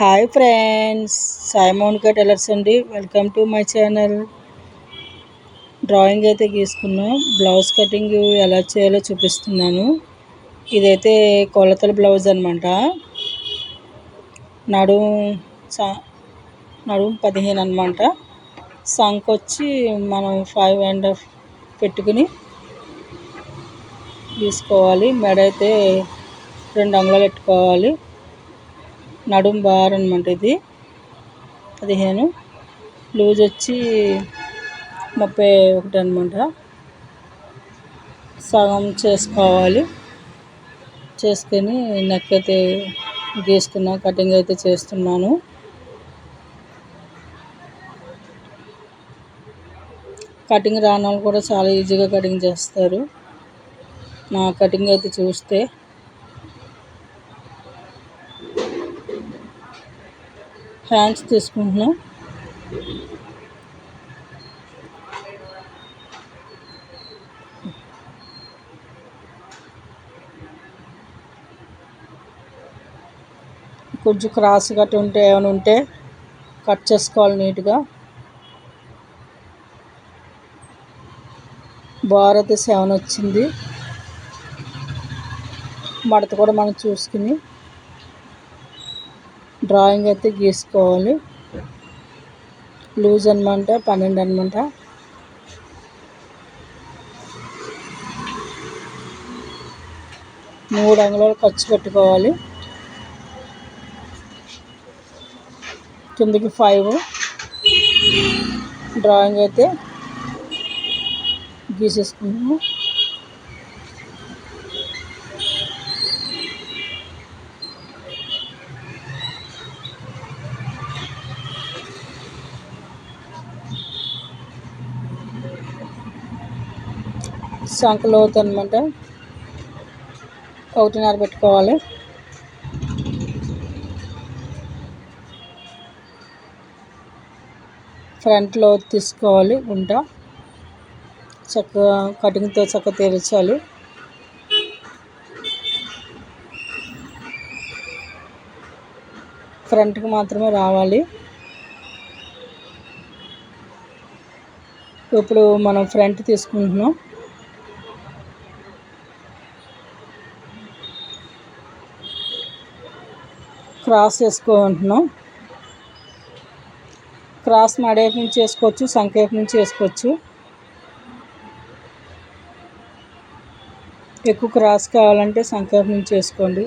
Hi friends Sai Mounika tailors అండి. Welcome to my channel drawing అయితే గీసుకున్నాం blouse cutting ఎలా చేయాలో చూపిస్తున్నాను. ఇదైతే కొలతల బ్లౌజ్ అనమాట నడుము సా నడుము పదిహేను అనమాట సంక్ వచ్చి మనం ఫైవ్ అండ్ హాఫ్ పెట్టుకుని తీసుకోవాలి మెడ అయితే రెండు అంగుళాలు పెట్టుకోవాలి. నడుం బార్ అనమాట ఇది. పదిహేను. లూజ్ వచ్చి ముప్పై ఒకటి అనమాట సగం చేసుకోవాలి. చేసుకొని నెక్ అయితే గీసుకున్నా కటింగ్ అయితే చేస్తున్నాను. కటింగ్ రాని వాళ్ళు కూడా చాలా ఈజీగా కటింగ్ చేస్తారు. నా కటింగ్ అయితే చూస్తే హ్యాండ్స్ తీసుకుంటున్నాం. కొంచెం క్రాస్ కట్ ఉంటే ఏమైనా ఉంటే కట్ చేసుకోవాలి నీట్గా. భారత సెవెన్ వచ్చింది? మడత కూడా మనం చూసుకుని. డ్రాయింగ్ అయితే గీసుకోవాలి. లూజ్ అనమాట పన్నెండు అనమాట మూడు అంగుళాలు ఖర్చు పెట్టుకోవాలి. కిందకి ఫైవ్ డ్రాయింగ్ అయితే గీసేసుకున్నాము సంక లోతు అనమాట ఒకటిన్నర పెట్టుకోవాలి. ఫ్రంట్ లోతు తీసుకోవాలి గుంట. చక్కగా కటింగ్తో చక్కగా తెరచాలి. ఫ్రంట్కి మాత్రమే రావాలి. ఇప్పుడు మనం ఫ్రంట్ తీసుకుంటున్నాం. క్రాస్ చేసుకోమంటున్నాం. క్రాస్ మడేపు నుంచి వేసుకోవచ్చు సంకేపు నుంచి వేసుకోవచ్చు ఎక్కువ క్రాస్ కావాలంటే సంకేపు నుంచి వేసుకోండి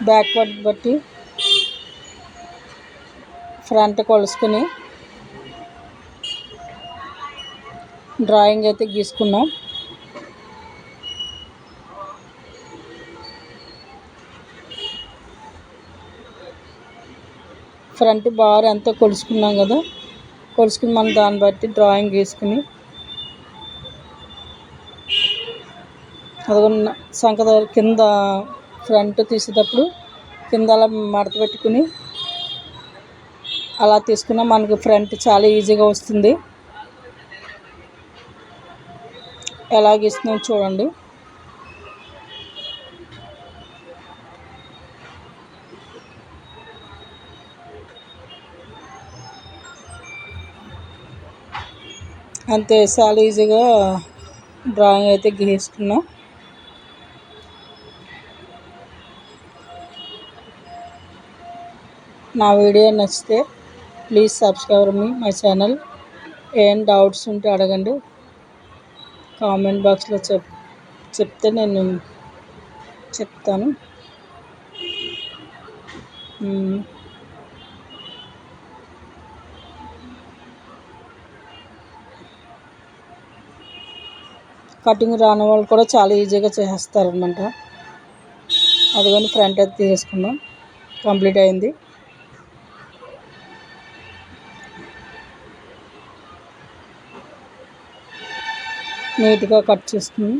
బ్యాక్వర్డ్ బట్టి ఫ్రంట్ కొలుసుకుని డ్రాయింగ్ అయితే గీసుకున్నాం. ఫ్రంట్ బార్ ఎంతో కొలుసుకున్నాం కదా. కొలుసుకుని మనం దాన్ని బట్టి డ్రాయింగ్ గీసుకుని అది సంక కింద ఫ్రంట్ తీసేటప్పుడు కింద అలా మడత పెట్టుకుని అలా తీసుకున్నా. మనకు ఫ్రంట్ చాలా ఈజీగా వస్తుంది. ఎలా గీస్తున్నాం చూడండి. అంతే చాలా ఈజీగా డ్రాయింగ్ అయితే గీసుకున్నాం. నా వీడియో నచ్చితే ప్లీజ్ సబ్స్క్రైబ్ మీ మై ఛానల్ ఏం డౌట్స్ ఉంటే అడగండి. కామెంట్ బాక్స్లో చెప్ చెప్తే నేను చెప్తాను. కటింగ్ రాని వాళ్ళు కూడా చాలా ఈజీగా చేస్తారనమాట అదిగోని ఫ్రంట్ అయితే తీసుకున్నాం కంప్లీట్ అయింది. నీట్గా కట్ చేసుకుని.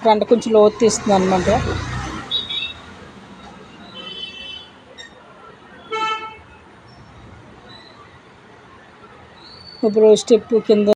ఫ్రంట్ కొంచెం లోతు తీస్తుంది అనమాట ఇప్పుడు స్టెప్ కింద